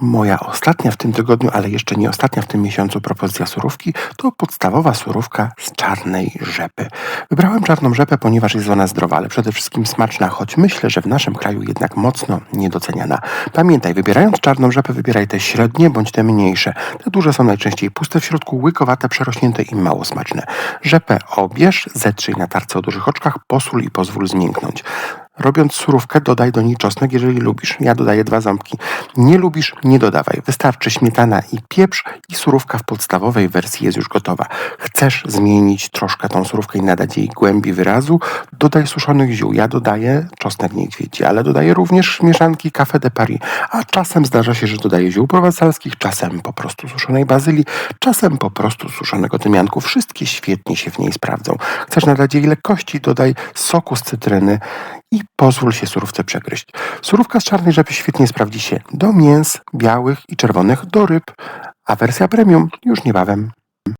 Moja ostatnia w tym tygodniu, ale jeszcze nie ostatnia w tym miesiącu propozycja surówki to podstawowa surówka z czarnej rzepy. Wybrałem czarną rzepę, ponieważ jest ona zdrowa, ale przede wszystkim smaczna, choć myślę, że w naszym kraju jednak mocno niedoceniana. Pamiętaj, wybierając czarną rzepę, wybieraj te średnie bądź te mniejsze. Te duże są najczęściej puste w środku, łykowate, przerośnięte i mało smaczne. Rzepę obierz, zetrzyj na tarce o dużych oczkach, posól i pozwól zmięknąć. Robiąc surówkę, dodaj do niej czosnek, jeżeli lubisz. Ja dodaję dwa ząbki. Nie lubisz, nie dodawaj. Wystarczy śmietana i pieprz i surówka w podstawowej wersji jest już gotowa. Chcesz zmienić troszkę tą surówkę i nadać jej głębi wyrazu? Dodaj suszonych ziół. Ja dodaję czosnek niedźwiedzi, ale dodaję również mieszanki Café de Paris. A czasem zdarza się, że dodaję ziół prowadzalskich, czasem po prostu suszonej bazylii, czasem po prostu suszonego tymianku. Wszystkie świetnie się w niej sprawdzą. Chcesz nadać jej lekkości? Dodaj soku z cytryny i pozwól się surówce przegryźć. Surówka z czarnej rzepy świetnie sprawdzi się do mięs białych i czerwonych, do ryb, a wersja premium już niebawem.